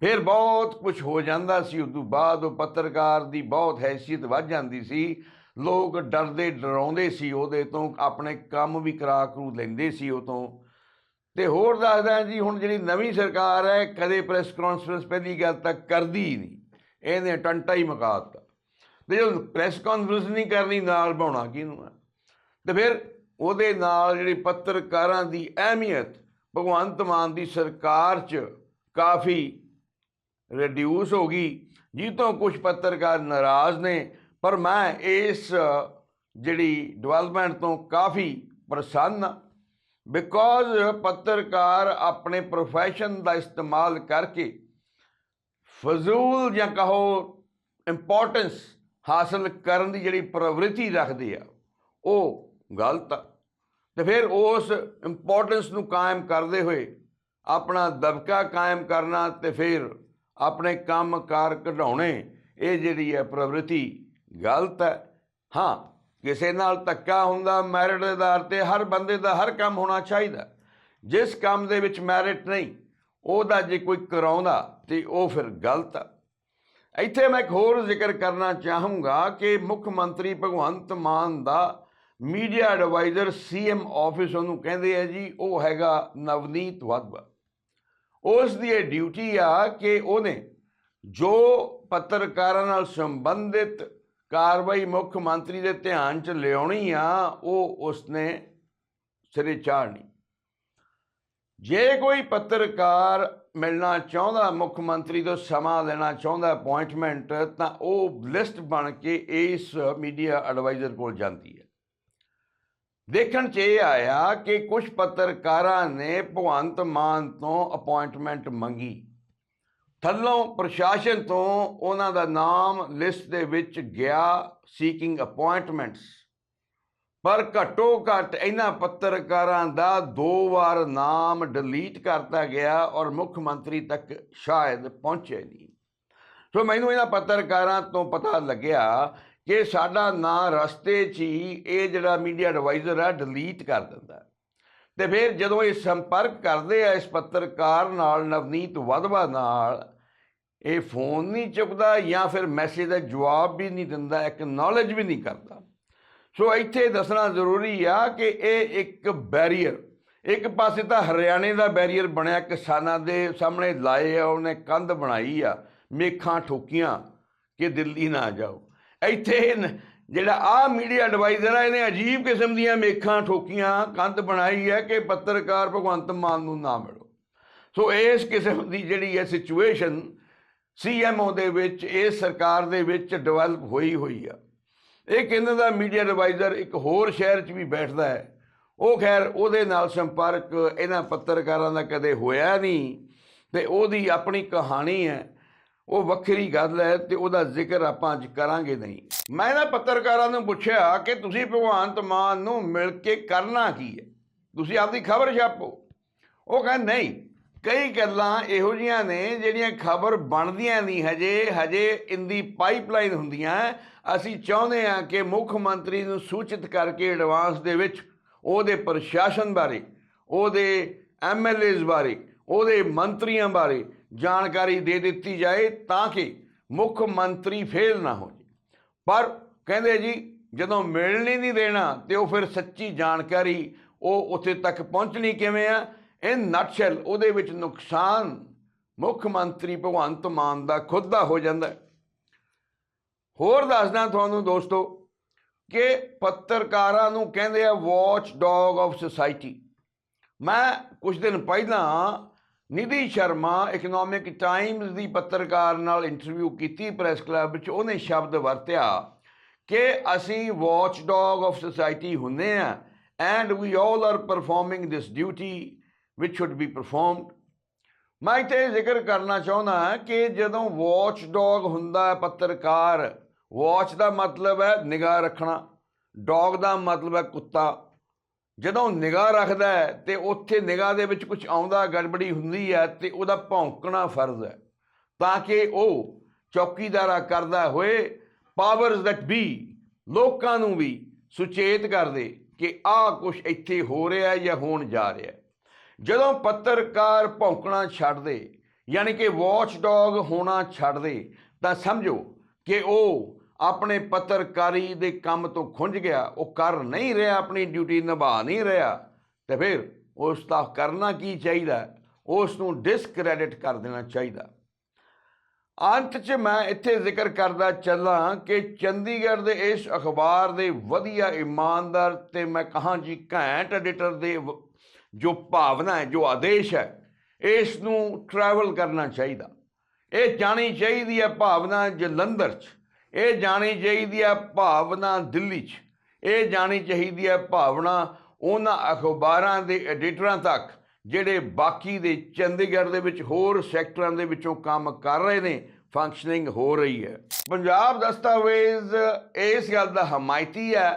ਫਿਰ ਬਹੁਤ ਕੁਝ ਹੋ ਜਾਂਦਾ ਸੀ, ਉਸ ਤੋਂ ਬਾਅਦ ਉਹ ਪੱਤਰਕਾਰ ਦੀ ਬਹੁਤ ਹੈਸੀਅਤ ਵੱਧ ਜਾਂਦੀ ਸੀ। ਲੋਕ ਡਰਦੇ ਡਰਾਉਂਦੇ ਸੀ ਉਹਦੇ ਤੋਂ, ਆਪਣੇ ਕੰਮ ਵੀ ਕਰਾ ਕਰੂ ਲੈਂਦੇ ਸੀ ਉਹ ਤੋਂ। ਤੇ ਹੋਰ ਦੱਸਦਾ ਜੀ, ਹੁਣ ਜਿਹੜੀ ਨਵੀਂ ਸਰਕਾਰ ਹੈ, ਕਦੇ ਪ੍ਰੈਸ ਕਾਨਫਰੰਸ ਪਹਿਲੀ ਗੱਲ ਤਾਂ ਕਰਦੀ ਹੀ ਨਹੀਂ। ਇਹਨੇ ਟੰਟਾ ਹੀ ਮੁਕਾ ਦਿੱਤਾ। ਤੇ ਜਦੋਂ ਪ੍ਰੈਸ ਕਾਨਫਰੰਸ ਨਹੀਂ ਕਰਨੀ, ਨਾਲ ਬਾਉਣਾ ਕਿਹਨੂੰ ਹੈ ਤੇ ਫਿਰ ਉਹਦੇ ਨਾਲ ਜਿਹੜੀ ਪੱਤਰਕਾਰਾਂ ਦੀ ਅਹਿਮੀਅਤ, ਭਗਵੰਤ ਮਾਨ ਦੀ ਸਰਕਾਰ 'ਚ ਕਾਫੀ ਰਿਡਿਊਸ ਹੋ ਗਈ ਜਿਸ ਤੋਂ ਕੁਝ ਪੱਤਰਕਾਰ ਨਾਰਾਜ਼ ਨੇ, ਪਰ ਮੈਂ ਇਸ ਜਿਹੜੀ ਡਿਵੈਲਪਮੈਂਟ ਤੋਂ ਕਾਫੀ ਪ੍ਰਸੰਨ ਹਾਂ ਬਿਕੋਜ਼ ਪੱਤਰਕਾਰ ਆਪਣੇ ਪ੍ਰੋਫੈਸ਼ਨ ਦਾ ਇਸਤੇਮਾਲ ਕਰਕੇ ਫਜ਼ੂਲ ਜਾਂ ਕਹੋ ਇੰਪੋਰਟੈਂਸ ਹਾਸਲ ਕਰਨ ਦੀ ਜਿਹੜੀ ਪ੍ਰਵਿਰਤੀ ਰੱਖਦੇ ਆ, ਉਹ ਗਲਤ ਆ। ਤੇ ਫਿਰ ਉਸ ਇੰਪੋਰਟੈਂਸ ਨੂੰ ਕਾਇਮ ਕਰਦੇ ਹੋਏ ਆਪਣਾ ਦਬਕਾ ਕਾਇਮ ਕਰਨਾ ਤੇ ਫਿਰ ਆਪਣੇ ਕੰਮ ਕਾਰ ਕਢਾਉਣੇ, ਇਹ ਜਿਹੜੀ ਹੈ ਪ੍ਰਵਿਰਤੀ ਗਲਤ ਹੈ। ਹਾਂ, ਕਿਸੇ ਨਾਲ ਧੱਕਾ ਹੁੰਦਾ ਮੈਰਿਟ ਦੇ ਆਧਾਰ ਤੇ ਹਰ ਬੰਦੇ ਦਾ ਹਰ ਕੰਮ ਹੋਣਾ ਚਾਹੀਦਾ। ਜਿਸ ਕੰਮ ਦੇ ਵਿੱਚ ਮੈਰਿਟ ਨਹੀਂ ਉਹਦਾ ਜੇ ਕੋਈ ਕਰਾਉਂਦਾ ਤੇ ਉਹ ਫਿਰ ਗਲਤ ਆ। ਇੱਥੇ ਮੈਂ ਇੱਕ ਹੋਰ ਜ਼ਿਕਰ ਕਰਨਾ ਚਾਹੂੰਗਾ ਕਿ ਮੁੱਖ ਮੰਤਰੀ ਭਗਵੰਤ ਮਾਨ ਦਾ ਮੀਡੀਆ ਐਡਵਾਈਜ਼ਰ ਸੀਐਮ ਆਫਿਸ ਉਹਨੂੰ ਕਹਿੰਦੇ ਆ ਜੀ, ਉਹ ਹੈਗਾ ਨਵਨੀਤ ਵਾਧਵਾ ਉਸ ਦੀ ਇਹ ਡਿਊਟੀ ਆ ਕਿ ਉਹਨੇ ਜੋ ਪੱਤਰਕਾਰਾਂ ਨਾਲ ਸੰਬੰਧਿਤ ਕਾਰਵਾਈ ਮੁੱਖ ਮੰਤਰੀ ਦੇ ਧਿਆਨ 'ਚ ਲਿਆਉਣੀ ਆ, ਉਹ ਉਸਨੇ ਸਿਰੇ ਚਾੜਨੀ। ਜੇ ਕੋਈ ਪੱਤਰਕਾਰ ਮਿਲਣਾ ਚਾਹੁੰਦਾ, ਮੁੱਖ ਮੰਤਰੀ ਤੋਂ ਸਮਾਂ ਲੈਣਾ ਚਾਹੁੰਦਾ ਅਪਾਇੰਟਮੈਂਟ ਤਾਂ ਉਹ ਲਿਸਟ ਬਣ ਕੇ ਇਸ ਮੀਡੀਆ ਐਡਵਾਈਜ਼ਰ ਕੋਲ ਜਾਂਦੀ ਹੈ। ਦੇਖਣ 'ਚ ਇਹ ਆਇਆ ਕਿ ਕੁਝ ਪੱਤਰਕਾਰਾਂ ਨੇ ਭਗਵੰਤ ਮਾਨ ਤੋਂ ਅਪਾਇੰਟਮੈਂਟ ਮੰਗੀ। ਥੱਲੋਂ ਪ੍ਰਸ਼ਾਸਨ ਤੋਂ ਉਹਨਾਂ ਦਾ ਨਾਮ ਲਿਸਟ ਦੇ ਵਿੱਚ ਗਿਆ ਸੀਕਿੰਗ ਅਪਾਇੰਟਮੈਂਟਸ ਪਰ ਘੱਟੋ ਘੱਟ ਇਹਨਾਂ ਪੱਤਰਕਾਰਾਂ ਦਾ ਦੋ ਵਾਰ ਨਾਮ ਡਿਲੀਟ ਕਰਤਾ ਗਿਆ ਔਰ ਮੁੱਖ ਮੰਤਰੀ ਤੱਕ ਸ਼ਾਇਦ ਪਹੁੰਚੇ ਨਹੀਂ ਸੋ ਮੈਨੂੰ ਇਹਨਾਂ ਪੱਤਰਕਾਰਾਂ ਤੋਂ ਪਤਾ ਲੱਗਿਆ ਕਿ ਸਾਡਾ ਨਾਂ ਰਸਤੇ 'ਚ ਹੀ ਇਹ ਜਿਹੜਾ ਮੀਡੀਆ ਐਡਵਾਈਜ਼ਰ ਆ, ਡਿਲੀਟ ਕਰ ਦਿੰਦਾ ਹੈ। ਤੇ ਫਿਰ ਜਦੋਂ ਇਹ ਸੰਪਰਕ ਕਰਦੇ ਆ ਇਸ ਪੱਤਰਕਾਰ ਨਾਲ, ਨਵਨੀਤ ਵਧਵਾ ਨਾਲ, ਇਹ ਫੋਨ ਨਹੀਂ ਚੁੱਕਦਾ ਜਾਂ ਫਿਰ ਮੈਸੇਜ ਦਾ ਜਵਾਬ ਵੀ ਨਹੀਂ ਦਿੰਦਾ, ਇੱਕ ਨੌਲੇਜ ਵੀ ਨਹੀਂ ਕਰਦਾ ਸੋ ਇੱਥੇ ਦੱਸਣਾ ਜ਼ਰੂਰੀ ਆ ਕਿ ਇਹ ਇੱਕ ਬੈਰੀਅਰ, ਇੱਕ ਪਾਸੇ ਤਾਂ ਹਰਿਆਣੇ ਦਾ ਬੈਰੀਅਰ ਬਣਿਆ, ਕਿਸਾਨਾਂ ਦੇ ਸਾਹਮਣੇ ਲਾਏ ਆ, ਉਹਨੇ ਕੰਧ ਬਣਾਈ ਆ, ਮੇਖਾਂ ਠੋਕੀਆਂ ਕਿ ਦਿੱਲੀ ਨਾ ਜਾਓ। ਇੱਥੇ ਨ- ਜਿਹੜਾ ਆ ਮੀਡੀਆ ਐਡਵਾਈਜ਼ਰ ਆ, ਇਹਨੇ ਅਜੀਬ ਕਿਸਮ ਦੀਆਂ ਮੇਖਾਂ ਠੋਕੀਆਂ, ਕੰਧ ਬਣਾਈ ਹੈ ਕਿ ਪੱਤਰਕਾਰ ਭਗਵੰਤ ਮਾਨ ਨੂੰ ਨਾ ਮਿਲੋ। ਸੋ ਇਸ ਕਿਸਮ ਦੀ ਜਿਹੜੀ ਹੈ ਸਿਚੁਏਸ਼ਨ ਸੀਐਮਓ ਦੇ ਵਿੱਚ, ਇਸ ਸਰਕਾਰ ਦੇ ਵਿੱਚ ਡਿਵੈਲਪ ਹੋਈ ਹੋਈ ਆ। ਇਹ ਕਹਿੰਦਾ ਦਾ ਮੀਡੀਆ ਐਡਵਾਈਜ਼ਰ ਇੱਕ ਹੋਰ ਸ਼ਹਿਰ 'ਚ ਵੀ ਬੈਠਦਾ ਹੈ। ਉਹ ਖੈਰ ਉਹਦੇ ਨਾਲ ਸੰਪਰਕ ਇਹਨਾਂ ਪੱਤਰਕਾਰਾਂ ਦਾ ਕਦੇ ਹੋਇਆ ਨਹੀਂ ਤੇ ਉਹਦੀ ਆਪਣੀ ਕਹਾਣੀ ਹੈ। ਉਹ ਵੱਖਰੀ ਗੱਲ ਹੈ ਤੇ ਉਹਦਾ ਜ਼ਿਕਰ ਆਪਾਂ ਅੱਜ ਕਰਾਂਗੇ ਨਹੀਂ। ਮੈਂ ਇਹਨਾਂ ਪੱਤਰਕਾਰਾਂ ਨੂੰ ਪੁੱਛਿਆ ਕਿ ਤੁਸੀਂ ਭਗਵੰਤ ਮਾਨ ਨੂੰ ਮਿਲ ਕੇ ਕਰਨਾ ਕੀ ਹੈ? ਤੁਸੀਂ ਆਪਦੀ ਖਬਰ ਛਾਪੋ। ਉਹ ਕਹਿੰਦੇ, ਨਹੀਂ ਕਈ ਗੱਲਾਂ ਇਹੋ ਜੀਆਂ ਨੇ ਜਿਹੜੀਆਂ ਖਬਰ ਬਣਦੀਆਂ ਨਹੀਂ ਹਜੇ ਹਜੇ ਇੰਦੀ ਪਾਈਪਲਾਈਨ ਹੁੰਦੀਆਂ। ਅਸੀਂ ਚਾਹੁੰਦੇ ਹਾਂ ਕਿ ਮੁੱਖ ਮੰਤਰੀ ਨੂੰ ਸੂਚਿਤ ਕਰਕੇ ਐਡਵਾਂਸ ਦੇ ਵਿੱਚ ਉਹਦੇ ਪ੍ਰਸ਼ਾਸਨ ਬਾਰੇ, ਉਹਦੇ ਐਮਐਲਏਜ਼ ਬਾਰੇ, ਉਹਦੇ ਮੰਤਰੀਆਂ ਬਾਰੇ ਜਾਣਕਾਰੀ ਦੇ ਦਿੱਤੀ ਜਾਏ ਤਾਂ ਕਿ ਮੁੱਖ ਮੰਤਰੀ ਫੇਲ ਨਾ ਹੋ ਜੇ ਪਰ ਕਹਿੰਦੇ ਜੀ, ਜਦੋਂ ਮਿਲਣੀ ਨਹੀਂ ਦੇਣਾ ਤੇ ਉਹ ਫਿਰ ਸੱਚੀ ਜਾਣਕਾਰੀ ਉਹ ਉੱਥੇ ਤੱਕ ਪਹੁੰਚਣੀ ਕਿਵੇਂ ਆ? ਇਨ ਨਟਸ਼ੈਲ, ਉਹਦੇ ਵਿੱਚ ਨੁਕਸਾਨ ਮੁੱਖ ਮੰਤਰੀ ਭਗਵੰਤ ਮਾਨ ਦਾ ਖੁਦ ਦਾ ਹੋ ਜਾਂਦਾ ਹੋਰ ਦੱਸਦਾ ਤੁਹਾਨੂੰ ਦੋਸਤੋ ਕਿ ਪੱਤਰਕਾਰਾਂ ਨੂੰ ਕਹਿੰਦੇ ਆ ਵਾਚ ਡੌਗ ਆਫ ਸੋਸਾਇਟੀ ਮੈਂ ਕੁਝ ਦਿਨ ਪਹਿਲਾਂ ਨਿਧੀ ਸ਼ਰਮਾ ਇਕਨੋਮਿਕ ਟਾਈਮਜ਼ ਦੀ ਪੱਤਰਕਾਰ ਨਾਲ ਇੰਟਰਵਿਊ ਕੀਤੀ ਪ੍ਰੈਸ ਕਲੱਬ ਵਿੱਚ ਉਹਨੇ ਸ਼ਬਦ ਵਰਤਿਆ ਕਿ ਅਸੀਂ ਵਾਚ ਡੌਗ ਆਫ ਸੋਸਾਇਟੀ ਹੁੰਦੇ ਆ and we all are performing this duty which should be performed ਮੈਂ ਇੱਥੇ ਜ਼ਿਕਰ ਕਰਨਾ ਚਾਹੁੰਦਾ ਹਾਂ ਕਿ ਜਦੋਂ ਵਾਚ ਡੌਗ ਹੁੰਦਾ ਹੈ, ਪੱਤਰਕਾਰ ਵਾਚ ਦਾ ਮਤਲਬ ਹੈ ਨਿਗਾਹ ਰੱਖਣਾ ਡੌਗ ਦਾ ਮਤਲਬ ਹੈ ਕੁੱਤਾ। ਜਦੋਂ ਨਿਗਾਹ ਰੱਖਦਾ ਹੈ ਤੇ ਉੱਥੇ ਨਿਗਾਹ ਦੇ ਵਿੱਚ ਕੁਝ ਆਉਂਦਾ, ਗੜਬੜੀ ਹੁੰਦੀ ਹੈ ਤੇ ਉਹਦਾ ਭੌਂਕਣਾ ਫਰਜ਼ ਹੈ, ਤਾਂ ਕਿ ਉਹ ਚੌਕੀਦਾਰਾ ਕਰਦਾ ਹੋਏ ਪਾਵਰਸ ਦੈਟ ਬੀ ਲੋਕਾਂ ਨੂੰ ਵੀ ਸੁਚੇਤ ਕਰਦੇ ਕਿ ਆਹ ਕੁਝ ਇੱਥੇ ਹੋ ਰਿਹਾ ਜਾਂ ਹੋਣ ਜਾ ਰਿਹਾ ਜਦੋਂ ਪੱਤਰਕਾਰ ਭੌਂਕਣਾ ਛੱਡ ਦੇ, ਯਾਨੀ ਕਿ ਵਾਚ ਹੋਣਾ ਛੱਡ ਦੇ, ਤਾਂ ਸਮਝੋ ਕਿ ਉਹ ਆਪਣੇ ਪੱਤਰਕਾਰੀ ਦੇ ਕੰਮ ਤੋਂ ਖੁੰਝ ਗਿਆ, ਉਹ ਕਰ ਨਹੀਂ ਰਿਹਾ, ਆਪਣੀ ਡਿਊਟੀ ਨਿਭਾ ਨਹੀਂ ਰਿਹਾ, ਤੇ ਫਿਰ ਉਸ ਦਾ ਕਰਨਾ ਕੀ ਚਾਹੀਦਾ? ਉਸ ਨੂੰ ਡਿਸਕ੍ਰੈਡਿਟ ਕਰ ਦੇਣਾ ਚਾਹੀਦਾ। ਅੰਤ 'ਚ ਮੈਂ ਇੱਥੇ ਜ਼ਿਕਰ ਕਰਦਾ ਚੱਲਾਂ ਕਿ ਚੰਡੀਗੜ੍ਹ ਦੇ ਇਸ ਅਖਬਾਰ ਦੇ ਵਧੀਆ ਇਮਾਨਦਾਰ ਤੇ ਮੈਂ ਕਹਾਂ ਜੀ ਘੈਂਟ ਐਡੀਟਰ ਦੇ ਜੋ ਭਾਵਨਾ ਹੈ, ਜੋ ਆਦੇਸ਼ ਹੈ, ਇਸ ਨੂੰ ਟਰੈਵਲ ਕਰਨਾ ਚਾਹੀਦਾ। ਇਹ ਜਾਣੀ ਚਾਹੀਦੀ ਹੈ ਭਾਵਨਾ ਜਲੰਧਰ 'ਚ, ਇਹ ਜਾਣੀ ਚਾਹੀਦੀ ਹੈ ਭਾਵਨਾ ਦਿੱਲੀ 'ਚ, ਇਹ ਜਾਣੀ ਚਾਹੀਦੀ ਹੈ ਭਾਵਨਾ ਉਹਨਾਂ ਅਖਬਾਰਾਂ ਦੇ ਐਡੀਟਰਾਂ ਤੱਕ, ਜਿਹੜੇ ਬਾਕੀ ਦੇ ਚੰਡੀਗੜ੍ਹ ਦੇ ਵਿੱਚ ਹੋਰ ਸੈਕਟਰਾਂ ਦੇ ਵਿੱਚੋਂ ਕੰਮ ਕਰ ਰਹੇ ਨੇ ਫੰਕਸ਼ਨਿੰਗ ਹੋ ਰਹੀ ਹੈ। ਪੰਜਾਬ ਦਸਤਾਵੇਜ਼ ਇਸ ਗੱਲ ਦਾ ਹਮਾਇਤੀ ਹੈ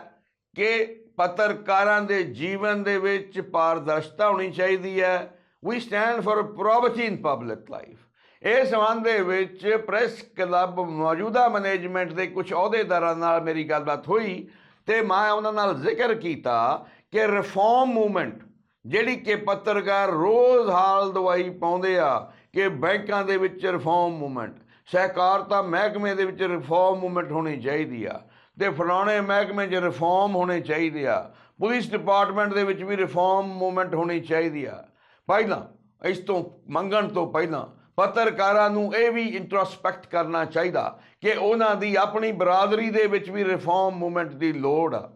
ਕਿ ਪੱਤਰਕਾਰਾਂ ਦੇ ਜੀਵਨ ਦੇ ਵਿੱਚ ਪਾਰਦਰਸ਼ਤਾ ਹੋਣੀ ਚਾਹੀਦੀ ਹੈ। We stand for probity in public life ਇਸ ਸੰਬੰਧ ਦੇ ਵਿੱਚ ਪ੍ਰੈਸ ਕਲੱਬ ਮੌਜੂਦਾ ਮੈਨੇਜਮੈਂਟ ਦੇ ਕੁਝ ਅਹੁਦੇਦਾਰਾਂ ਨਾਲ ਮੇਰੀ ਗੱਲਬਾਤ ਹੋਈ ਤੇ ਮੈਂ ਉਹਨਾਂ ਨਾਲ ਜ਼ਿਕਰ ਕੀਤਾ ਕਿ ਰਿਫਾਰਮ ਮੂਵਮੈਂਟ ਜਿਹੜੀ ਕਿ ਪੱਤਰਕਾਰ ਰੋਜ਼ ਹਾਲ ਦਵਾਈ ਪਾਉਂਦੇ ਆ ਕਿ ਬੈਂਕਾਂ ਦੇ ਵਿੱਚ ਰਿਫਾਰਮ ਮੂਵਮੈਂਟ ਸਹਿਕਾਰਤਾ ਮਹਿਕਮੇ ਦੇ ਵਿੱਚ ਰਿਫਾਰਮ ਮੂਵਮੈਂਟ ਹੋਣੀ ਚਾਹੀਦੀ ਆ। ਤੇ ਫਲਾਣੇ ਮਹਿਕਮੇ 'ਚ ਰਿਫਾਰਮ ਹੋਣੇ ਚਾਹੀਦੇ ਆ। ਪੁਲਿਸ ਡਿਪਾਰਟਮੈਂਟ ਦੇ ਵਿੱਚ ਵੀ ਰਿਫਾਰਮ ਮੂਵਮੈਂਟ ਹੋਣੀ ਚਾਹੀਦੀ ਆ। ਪਹਿਲਾਂ, ਇਸ ਤੋਂ ਮੰਗਣ ਤੋਂ ਪਹਿਲਾਂ ਪੱਤਰਕਾਰਾਂ ਨੂੰ ਇਹ ਵੀ ਇੰਟਰੋਸਪੈਕਟ ਕਰਨਾ ਚਾਹੀਦਾ ਕਿ ਉਹਨਾਂ ਦੀ ਆਪਣੀ ਬਰਾਦਰੀ ਦੇ ਵਿੱਚ ਵੀ ਰਿਫਾਰਮ ਮੂਵਮੈਂਟ ਦੀ ਲੋੜ ਆ।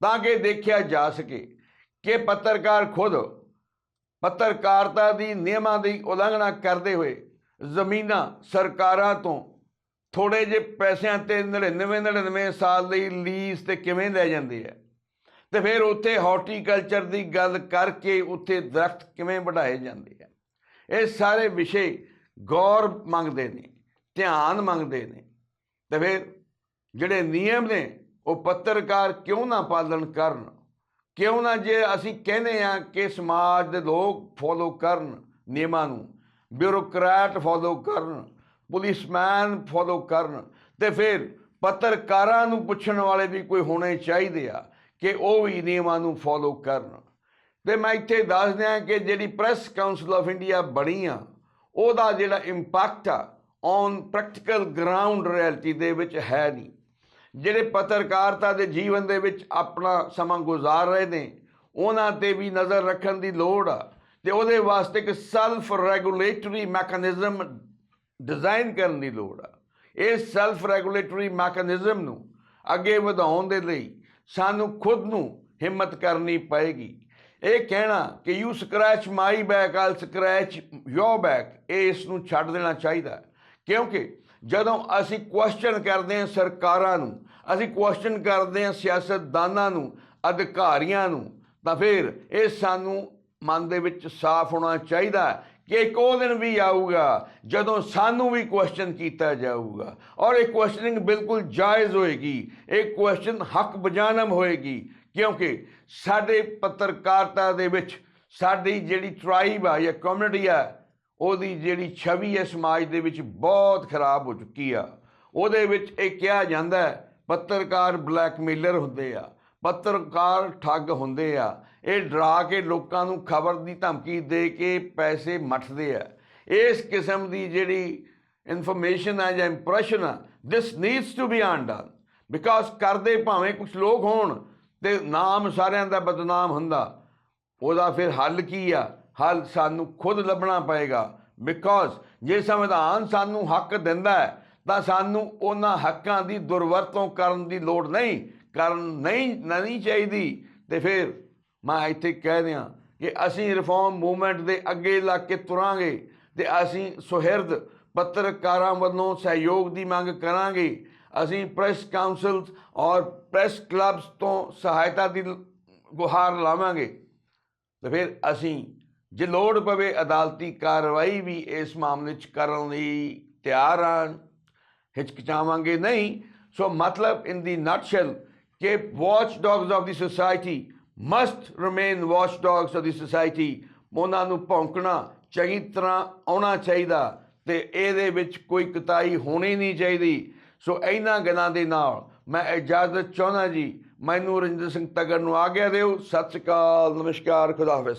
ਤਾਂ ਕਿ ਦੇਖਿਆ ਜਾ ਸਕੇ ਕਿ ਪੱਤਰਕਾਰ ਖੁਦ ਪੱਤਰਕਾਰਤਾ ਦੀ ਨਿਯਮਾਂ ਦੀ ਉਲੰਘਣਾ ਕਰਦੇ ਹੋਏ ਜ਼ਮੀਨਾਂ ਸਰਕਾਰਾਂ ਤੋਂ ਥੋੜੇ ਜਿਹੇ ਪੈਸਿਆਂ ਤੇ 99 99 ਸਾਲ ਲਈ ਲੀਜ਼ ਤੇ ਕਿਵੇਂ ਲੈ ਜਾਂਦੇ ਆ ਤੇ ਫਿਰ ਉੱਥੇ ਹਾਰਟੀਕਲਚਰ ਦੀ ਗੱਲ ਕਰਕੇ ਉੱਥੇ ਦਰਖਤ ਕਿਵੇਂ ਵਧਾਏ ਜਾਂਦੇ ਆ? ਇਹ ਸਾਰੇ ਵਿਸ਼ੇ ਗੌਰ ਮੰਗਦੇ ਨੇ, ਧਿਆਨ ਮੰਗਦੇ ਨੇ। ਤੇ ਫਿਰ ਜਿਹੜੇ ਨਿਯਮ ਨੇ, ਉਹ ਪੱਤਰਕਾਰ ਕਿਉਂ ਨਾ ਪਾਲਣ ਕਰਨ? ਕਿਉਂ ਨਾ ਜੇ ਅਸੀਂ ਕਹਿੰਦੇ ਆ ਕਿ ਸਮਾਜ ਦੇ ਲੋਕ ਫੋਲੋ ਕਰਨ, ਨਿਯਮਾਂ ਨੂੰ ਬਿਊਰੋਕਰੈਟ ਫੋਲੋ ਕਰਨ ਪੁਲਿਸਮੈਨ ਫੋਲੋ ਕਰਨ। ਤੇ ਫਿਰ ਪੱਤਰਕਾਰਾਂ ਨੂੰ ਪੁੱਛਣ ਵਾਲੇ ਵੀ ਕੋਈ ਹੋਣੇ ਚਾਹੀਦੇ ਆ ਕਿ ਉਹ ਵੀ ਨਿਯਮਾਂ ਨੂੰ ਫੋਲੋ ਕਰਨ। ਤੇ ਮੈਂ ਇੱਥੇ ਦੱਸ ਦਿਆਂ ਕਿ ਜਿਹੜੀ ਪ੍ਰੈਸ ਕਾਉਂਸਲ ਆਫ ਇੰਡੀਆ ਬਣੀ ਆ, ਉਹਦਾ ਜਿਹੜਾ ਇੰਪੈਕਟ ਆ ਔਨ ਪ੍ਰੈਕਟੀਕਲ ਗਰਾਊਂਡ ਰਿਐਲਿਟੀ ਦੇ ਵਿੱਚ ਹੈ ਨਹੀਂ। ਜਿਹੜੇ ਪੱਤਰਕਾਰਤਾ ਦੇ ਜੀਵਨ ਦੇ ਵਿੱਚ ਆਪਣਾ ਸਮਾਂ ਗੁਜ਼ਾਰ ਰਹੇ ਨੇ, ਉਹਨਾਂ ਤੇ ਵੀ ਨਜ਼ਰ ਰੱਖਣ ਦੀ ਲੋੜ ਆ। ਤੇ ਉਹਦੇ ਵਾਸਤੇ ਇੱਕ ਸੈਲਫ ਰੈਗੂਲੇਟਰੀ ਮੈਕੈਨਿਜ਼ਮ ਡਿਜ਼ਾਈਨ ਕਰਨ ਦੀ ਲੋੜ ਆ। ਇਸ ਸੈਲਫ ਰੈਗੂਲੇਟਰੀ ਮੈਕੈਨਿਜ਼ਮ ਨੂੰ ਅੱਗੇ ਵਧਾਉਣ ਦੇ ਲਈ ਸਾਨੂੰ ਖੁਦ ਨੂੰ ਹਿੰਮਤ ਕਰਨੀ ਪਏਗੀ। ਇਹ ਕਹਿਣਾ ਕਿ you scratch my back I'll scratch your back ਇਹ ਇਸ ਨੂੰ ਛੱਡ ਦੇਣਾ ਚਾਹੀਦਾ ਕਿਉਂਕਿ ਜਦੋਂ ਅਸੀਂ ਕੁਐਸਚਨ ਕਰਦੇ ਹਾਂ ਸਰਕਾਰਾਂ ਨੂੰ, ਅਸੀਂ ਕੁਐਸਚਨ ਕਰਦੇ ਹਾਂ ਸਿਆਸਤਦਾਨਾਂ ਨੂੰ, ਅਧਿਕਾਰੀਆਂ ਨੂੰ, ਤਾਂ ਫਿਰ ਇਹ ਸਾਨੂੰ ਮਨ ਦੇ ਵਿੱਚ ਸਾਫ਼ ਹੋਣਾ ਚਾਹੀਦਾ ਕਿ ਇੱਕ ਉਹ ਦਿਨ ਵੀ ਆਊਗਾ ਜਦੋਂ ਸਾਨੂੰ ਵੀ ਕੁਐਸਚਨ ਕੀਤਾ ਜਾਊਗਾ। ਔਰ ਇਹ ਕੁਐਸਚਨਿੰਗ ਬਿਲਕੁਲ ਜਾਇਜ਼ ਹੋਏਗੀ। ਇਹ ਕੁਐਸਚਨ ਹੱਕ ਬਜਾਨਮ ਹੋਏਗੀ। ਕਿਉਂਕਿ ਸਾਡੇ ਪੱਤਰਕਾਰਤਾ ਦੇ ਵਿੱਚ ਸਾਡੀ ਜਿਹੜੀ ਟ੍ਰਾਈਬ ਆ ਜਾਂ ਕਮਿਊਨਿਟੀ ਆ, ਉਹਦੀ ਜਿਹੜੀ ਛਵੀ ਹੈ ਸਮਾਜ ਦੇ ਵਿੱਚ ਬਹੁਤ ਖਰਾਬ ਹੋ ਚੁੱਕੀ ਆ। ਉਹਦੇ ਵਿੱਚ ਇਹ ਕਿਹਾ ਜਾਂਦਾ ਪੱਤਰਕਾਰ ਬਲੈਕਮੇਲਰ ਹੁੰਦੇ ਆ, ਪੱਤਰਕਾਰ ਠੱਗ ਹੁੰਦੇ ਆ। ਇਹ ਡਰਾ ਕੇ ਲੋਕਾਂ ਨੂੰ ਖਬਰ ਦੀ ਧਮਕੀ ਦੇ ਕੇ ਪੈਸੇ ਮੱਠਦੇ ਆ। ਇਸ ਕਿਸਮ ਦੀ ਜਿਹੜੀ ਇਨਫੋਰਮੇਸ਼ਨ ਹੈ ਜਾਂ ਇੰਪ੍ਰੈਸ਼ਨ ਆ this needs to be undone because ਕਰਦੇ ਭਾਵੇਂ ਕੁਝ ਲੋਕ ਹੋਣ ਤੇ ਨਾਮ ਸਾਰਿਆਂ ਦਾ ਬਦਨਾਮ ਹੁੰਦਾ, ਉਹਦਾ ਫਿਰ ਹੱਲ ਕੀ ਆ? ਹੱਲ ਸਾਨੂੰ ਖੁਦ ਲੱਭਣਾ ਪਏਗਾ। ਬਿਕਾਜ਼ ਜੇ ਸੰਵਿਧਾਨ ਸਾਨੂੰ ਹੱਕ ਦਿੰਦਾ ਹੈ, ਤਾਂ ਸਾਨੂੰ ਉਹਨਾਂ ਹੱਕਾਂ ਦੀ ਦੁਰਵਰਤੋਂ ਕਰਨ ਦੀ ਲੋੜ ਨਹੀਂ, ਕਰਨ ਨਹੀਂ ਨਹੀਂ ਚਾਹੀਦੀ। ਤੇ ਫਿਰ ਮੈਂ ਇੱਥੇ ਕਹਿ ਦਿਆਂ ਕਿ ਅਸੀਂ ਰਿਫਾਰਮ ਮੂਵਮੈਂਟ ਦੇ ਅੱਗੇ ਲੱਗ ਕੇ ਤੁਰਾਂਗੇ ਤੇ ਅਸੀਂ ਸੁਹਿਰਦ ਪੱਤਰਕਾਰਾਂ ਵੱਲੋਂ ਸਹਿਯੋਗ ਦੀ ਮੰਗ ਕਰਾਂਗੇ। ਅਸੀਂ ਪ੍ਰੈਸ ਕਾਉਂਸਲ ਔਰ ਪ੍ਰੈਸ ਕਲੱਬਸ ਤੋਂ ਸਹਾਇਤਾ ਦੀ ਗੁਹਾਰ ਲਾਵਾਂਗੇ। ਤੇ ਫਿਰ ਅਸੀਂ ਜੇ ਲੋੜ ਪਵੇ ਅਦਾਲਤੀ ਕਾਰਵਾਈ ਵੀ ਇਸ ਮਾਮਲੇ 'ਚ ਕਰਨ ਲਈ ਤਿਆਰ ਹਾਂ ਹਿਚਕਿਚਾਵਾਂਗੇ ਨਹੀਂ। ਸੋ ਮਤਲਬ ਇਨ ਦੀ ਨਟਸ਼ੈਲ ਕਿ watch dogs of the society must remain watch dogs of the society ਉਹਨਾਂ ਨੂੰ ਭੌਂਕਣਾ, ਚੰਗੀ ਤਰ੍ਹਾਂ ਆਉਣਾ ਚਾਹੀਦਾ ਤੇ ਇਹਦੇ ਵਿੱਚ ਕੋਈ ਕਤਾਈ ਹੋਣੀ ਨਹੀਂ ਚਾਹੀਦੀ। ਸੋ ਇਹਨਾਂ ਗੱਲਾਂ ਦੇ ਨਾਲ ਮੈਂ ਇਜਾਜ਼ਤ ਚਾਹੁੰਦਾ ਜੀ। ਮੈਨੂੰ ਰਜਿੰਦਰ ਸਿੰਘ ਤਗਰ ਨੂੰ ਆਗਿਆ ਦਿਓ। ਸਤਿ ਸ਼੍ਰੀ ਅਕਾਲ। ਨਮਸਕਾਰ। ਖੁਦਾ ਹਾਫਿਜ਼।